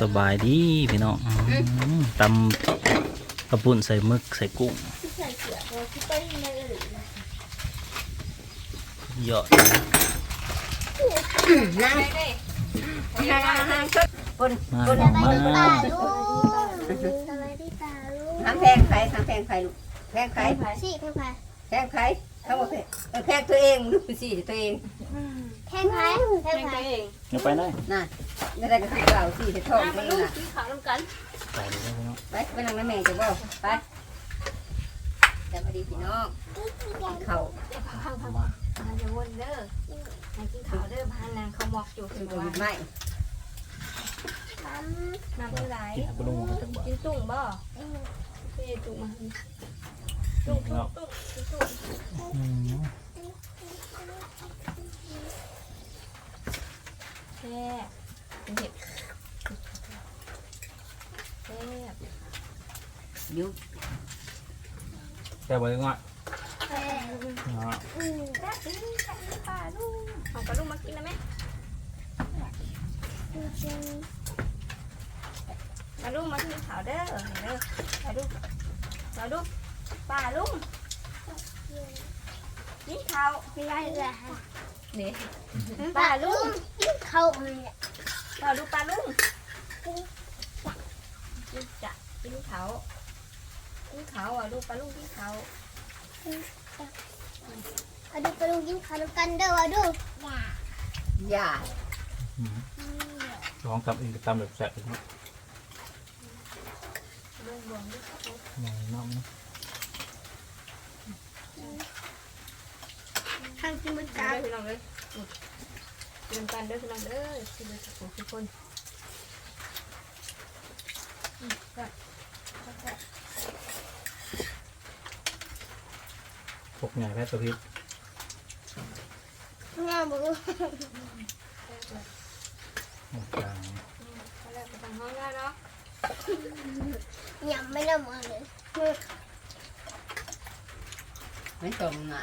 สบายดีพี่น้องอืมตำกระปุ่นใส่หมึกใส่กุ้งใส่เสือพอที่ไปในหรือยอดนั่งนั่งนั่งชุดบนมาบนน้องมาตาลูกสบายดีตาลูกทำแพงไข่ทำแพงไข่ลูกแพงไข่สี่แค่ไผ่ แพงไข่เขาบอกแพงแพงตัวเองดูสิตัวเองแค่ไผ่แค่ไผ่เดี๋ยวไปได้น่ะไม่ได้ก็คือเก่าสิจะท้องตัวเองน่ะขาวน้ำกันไปเลยพี่น้องไปไปนั่งน้ำแม่จะบอกไปจะมาดีพี่น้องเขาพังพังมันจะวนเด้อให้กินข้าวเด้อพานางเขาหมอกอยู่คืคืออตัวว่าไม่น้ำคือไหลกินกระลุงกันจังบ่กินตุ่งบ่พี่ตุ่งมา ตุ่งตุ่งตุ่งกินตุ่งอืมแซ่บเป็นเห็ดแซ่บยุบแต่บ่ได้ง่ายแซ่บเนาะป้าลูกเอาปลาลูกมากินแล้วไหมจริงปลาลูกมากินขาวเด้อเด้อปลาลูกปลาลูก ป้าลูกกินข้าวไม่ได้เลยนี่ปลาลูกเข้าเลยปลาลูกปลาลูกกินจะกินข้าวกินข้าวอะลูกปลาลูกกินข้าวเอาดูกระดูกกินข้าวกันเด้อว่าดูอย่าอืมลองตำเองก็ตำแบบแซ่บอีกเนาะเรื่องบวงด้วยครับน้องน้องนะ ทางกินมันกากัรพี่น้องเลยกินกันเด้อพี่น้องเด้อกินเลยทุกคนพวกใหญ่แพทย์ตัวพริกงามบุตรงกลางก็แล้วไปทางห้องได้เนาะยำไม่ได้มาเลยไม่ตรงน่ะ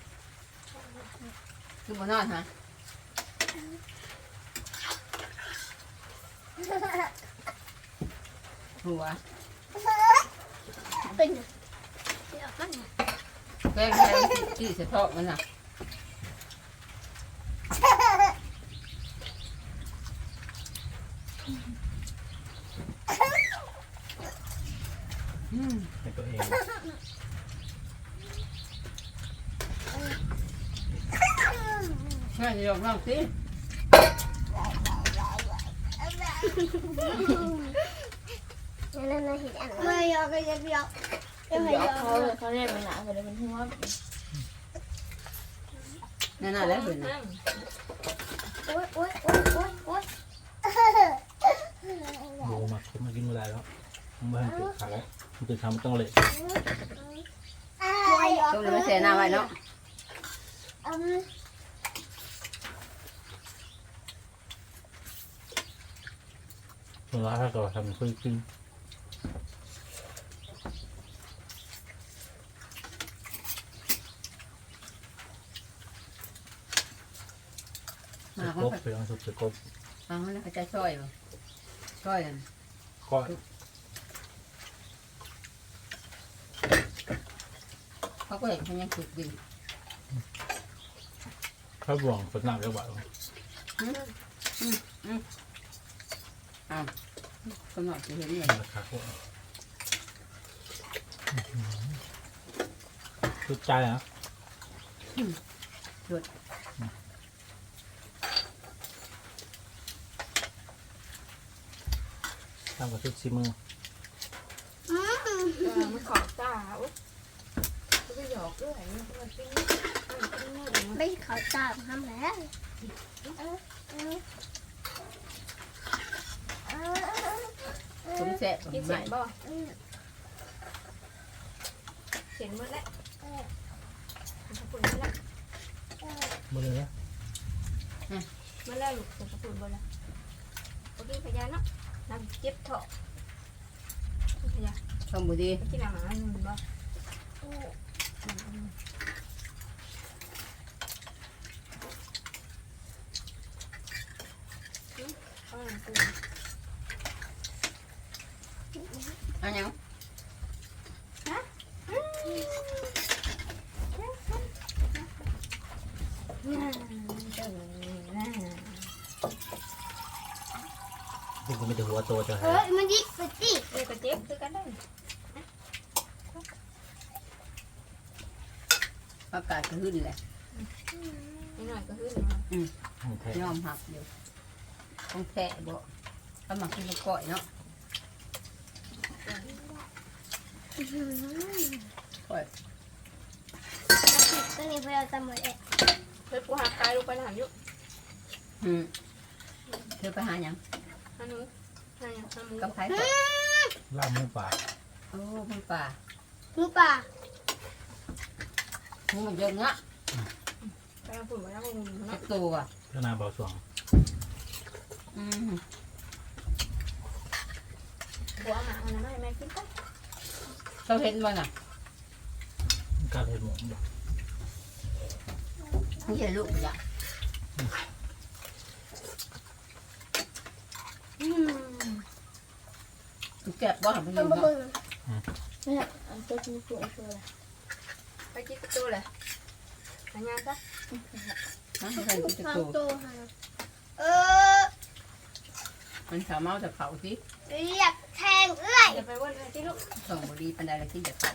คือบนนอนมั้งนอนคือบนนอนฮะหัวเป็นเดี๋ยวกันแพงไข่ที่เสะท้องมันน่ะอืม เป็นตัวเอง ง่ายจะยอมรับสินั่นน่ะเห็นอันไม่ยอมก็ยังยอมยังไม่ยอมเขาเขาเรียกมันหนาเขาเรียกมันหัวนั่นน่ะแล้วเห็นน่ะโอ๊ยโอ๊ยโอ๊ยโอ๊ยโอ๊ยดูมาคุมากินเวลาแล้วมันไม่ให้เกิดขาแล้วมันจะทำต้องเละไม่ยอมต้องเลยมาเสียหน้าไว้เนาะ อืมเวลาถ้าเกิดทำคุยกินมาสเขากบไปลองสุดสกบฟังเขาแล้วเขาจะช่วยบ่ช่วยกันก็เขาก็เห็นเขายังฝึกอยู่ข้าวบ่วงฝนหนักแล้วบ่าว กำหนดจะเห็นเลยราคาพวกชุดใจนะทำกับชุดซีมือมันขอบตาอุ๊ยก็ไปหยอกด้วยมันเป็นปิ้งมันปิ้งมือไม่เขาตามทำแล้ว แซ่บกินใหเสียม่งบ่เสียงหมดแล้วขอบคุณมากบ่เลยนะมาแล้วลูกขอบคุณบ่แล้วโอเคพยาเนาะน้ำเจ็บเถาะพยาชมบุดีไปกินอาหารนู่นบ่เอาหนังปู เอันยังพวกกูมีแต่หัวโตจะเฮ้หายมันดิสติเด็กก็เจ็บคือกันได้อากาศก็ขึ้นแหละนิดหน่อยก็ขึ้นมาแท้ยอมหักอยู่ต้องแทะบ่ถ้ามากินกับก้อยเนาะ ก้อยตัวนี้พวกเราจำหมดเลยเฮ้ยปูหาคายลงไปหานอยู่อืมเธอไปหาหยังฮันนูฮันยังฮันมูกับใครก่อนล่ามหมูป่าโอ้มันป่าหมูป่าหมูมันเยอะเนาะไปเอาฝุ่นมาแล้วงูสัเนาะกตัวก็นาเบาสวงอืมบัวหมามันไม่แม่กินไป เขาเห็นบ่น่ะการเห็นหมูนี่จะลูกอย่าอืมถูกแก็บบ่หันไปต้ยิองงมาเนาะเบิ่งเนี่ยอันตัวนี้ตัวตัวอะไรไปกินตัวเลยอันยังซะนะเขาใส่ที่จะฟังตัวตัวค่ะเออมันสามารถจะเขาสิเรียกแทงเอยอย่าไปวนเลยที่ลูกส่งบุรีปันไดละที่จะเขา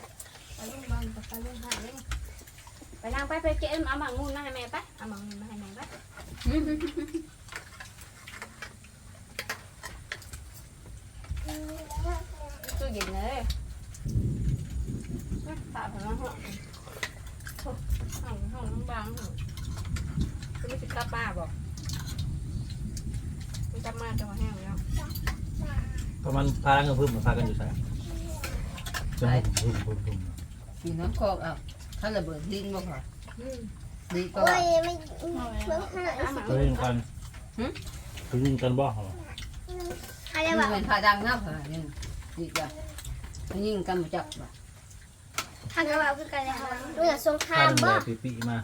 ไปลุงบังไปลุงหาเลยไปนั่งไปไปเก็บเอาหมังงูมาให้แม่ไปเอาหมังงูมาให้แม่ไปตู้เย็นเลยฝาผมมาห้องห้องห้องน้องบางคือไม่ติดกลับป้าบอกมันกลับมาจังหวะแห้งแล้ว ประมาณพากันพึ่มพากันอยู่ใส่จะให้พึ่มพึ่มพึ่มอยู่น้ำคอกเอาถ้าระเบิดลิ้นบ่ค่ะอืมดีก็โอ้ว่ายไม่เบิ่งหาเอาหมังเคยยินกันเคยยินกันบ่เหรออะไรมัวะนเป็นผ้าดังนะค่ะนี่ดีจ้ะมันยิงกันมาจับว่ะทางกระเป๋าคือกันเลยค่ะเมื่อสงคราข้ามมบ่เลยปีๆมา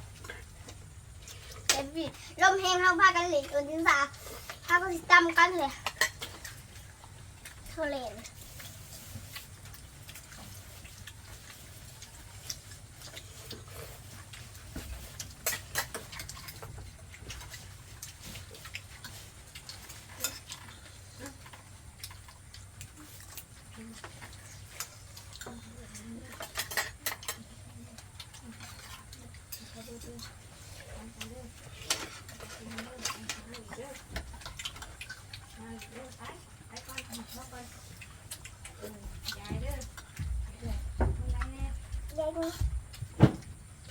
เอ็ดวีลมแห้งเข้าพากันเหล็กตัวที่สามพากันสิจำกันเลย เท่าเลน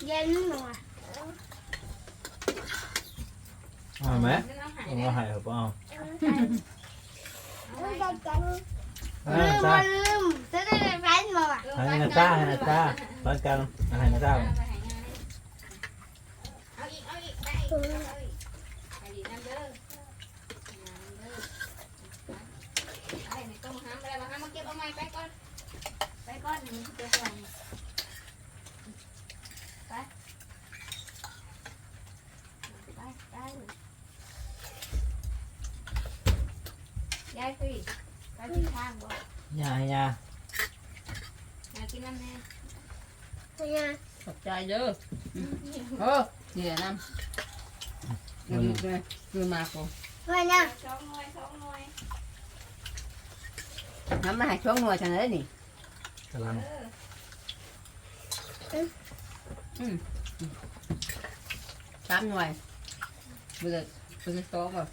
เย็นหน่อยเอาไหมเอามาให้เหรอเปล่าลืมอ่าจ้ามันลืมจะได้ไปแฟนมาว่ะให้นาจ้าให้นาจ้าบ้านกันให้นาจ้าเอาอีกเอาอีกได้อีกเอาอีกไปดีนั่นเด้อไอ้ในตู้ห้ามอะไรมาห้ามมาเก็บเอาไม้ไปก่อนไปก่อนมันจะส่งไปไปไปยายคุยไปที่ทางบ่ อย่าอย่า อยา กกินน้ำแน่เนี่ยขอบใจเด้อโอ้เดี๋ยวน้ำดูดูดูมาโกเพื่อนเนี่ยสองหน่วยสองหน่วยน้ำมาให้ช่วงหน่วยฉันเลยนี่กำลังเออสามหน่วยเบื่อเบื่อโตก่อน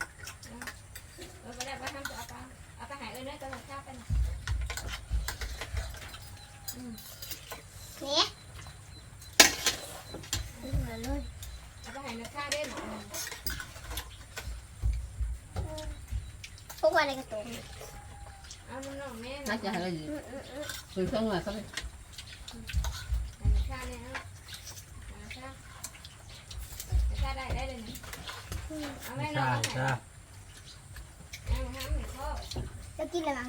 เออไปได้ไปทำจะเอาไปเอาไปหายเอ้ยเนื้อจะหลับข้าวไป เนี่ยเหมือนเลยเอาไปหายเนื้อข้าวเด่นพวกวันในกระตุกเอาน้องๆแม่น่าจะให้เราคือเครื่องมือเขาเลยชาเนี่ยเอาชาชาได้ได้เลยนะเอาแม่น้อจ้างเอาจ้าห้ามหนึ่งข้อจะกินอะไรบ้าง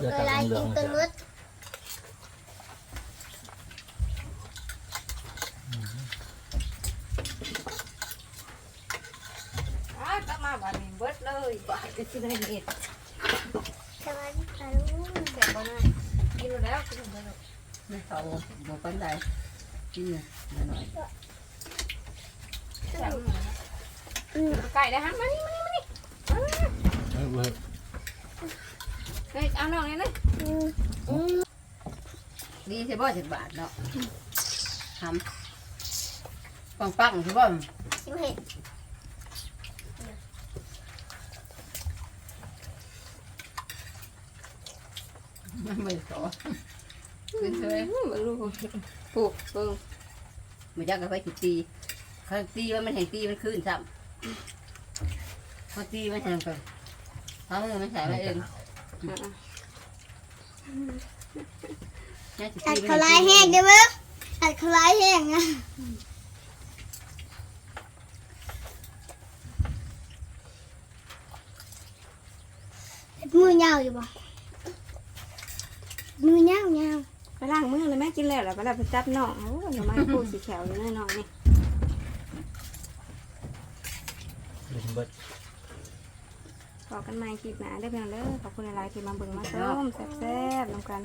เดี๋ยวเวตักลาเหลืกิองนๆตัวจ้ะนุดอ้าวก็มาบ้านนี้เบิดเลยบ้านก็สิได้เห็ดสวัสดีค่ะลุงเสร็จบ่นะกินแล้วกินแล้วไม่เขาบอกกันได้กินหน่อยไก่ได้ฮะมานี่มานี่มานี่เฮ้ยเว้ยเฮ้ยเอาน้องนี่เลยดีใช่ป่ะสิบบาทเนาะทำปังปังใช่ป่ะชิมเห็ดไม่ต่อขึ้นเลยมาลูกปลูกปลูกมันจะกับไปตีตีเขาตีว่ามันแห่งตีมันขึ้นซ้ำเขาตีมันแห่งกันเขามือมันใส่ไว้เอง นี่สิอัดตีขลายแห้งได้ไหมอัดขลายแห้งนะมือยาวอยู่บ่มือยาวยาวไปล้างมือเลยแม่กินแล้วแล้วไปแล้วไปจับน้องโอ้ยมาปลูกสีเขียวอยู่ในน้องนี่ เดี๋ยวเบิด พอกันใหม่คลิปหน้าได้เพียงเด้อขอบคุณหลายๆที่มาเบิ่งมาชมแซ่บๆน้ำกัน